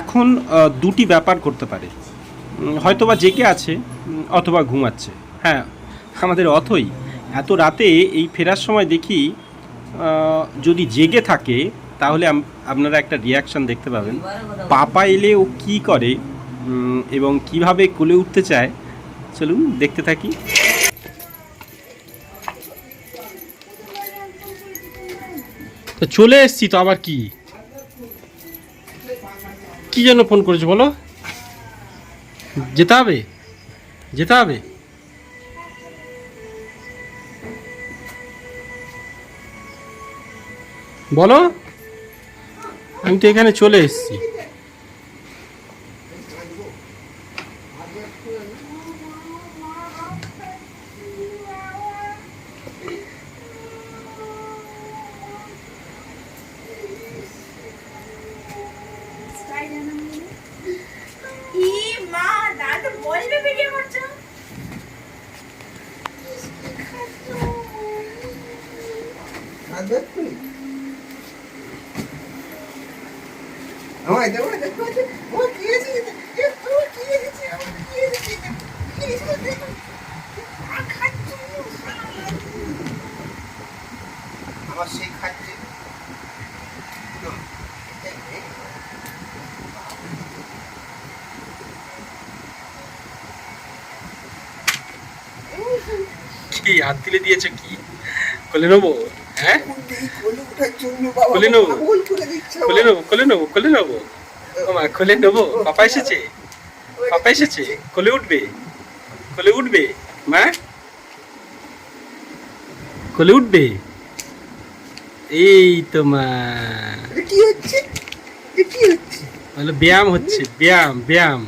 এখন দুটি ব্যাপার করতে পারে। উম, হয়তোবা জেগে আছে অথবা ঘুমাচ্ছে। হ্যাঁ আমাদের অথই। এত রাতে এই ফেরার সময় দেখি যদি জেগে থাকে তাহলে আপনারা একটা রিয়াকশন দেখতে পাবেন। পাপা এলে ও কি করে এবং কীভাবে কোলে উঠতে চায় চলুন দেখতে থাকি। তো চলে এসছি তো আবার কি? কি জন্য ফোন করেছ বলো? যেতে হবে যেতে হবে বলো? আমি তো এখানে চলে এসেছি। আমার সেই খাচ্ছে কি হাত দিলে দিয়েছে কি? বলে নেব? হ্যাঁ? কোলে নেব? কোলে নেব কোলে নেব কোলে নেব মা কোলে নেব পাপা এসেছে? পাপা এসেছে? কোলে উঠবে? কোলে উঠবে? মা? কোলে উঠবে? এই তো মা। কি হচ্ছে? কি হচ্ছে? বলে ব্যায়াম হচ্ছে ব্যায়াম ব্যায়াম।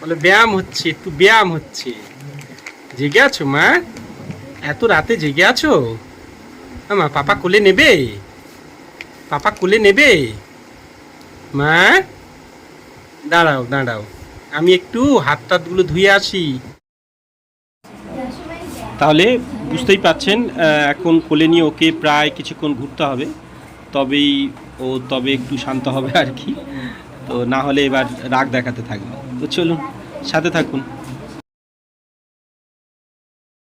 বলে ব্যায়াম হচ্ছে একটু ব্যায়াম হচ্ছে। জেগে আছো মা? এত রাতে জেগে আছো? মা পাপা কোলে নেবে? পাপা কোলে নেবে? মা? দাঁড়াও দাঁড়াও। আমি একটু হাত টাতগুলো ধুয়ে আসি। তাহলে বুঝতেই পাচ্ছেন এখন কোলে নিয়ে ওকে প্রায় কিছুক্ষণ ঘুরতে হবে। তবেই ও তবে একটু শান্ত হবে আর কি। তো না হলে এবার রাগ দেখাতে থাকবে। তো চলুন, সাথে থাকুন।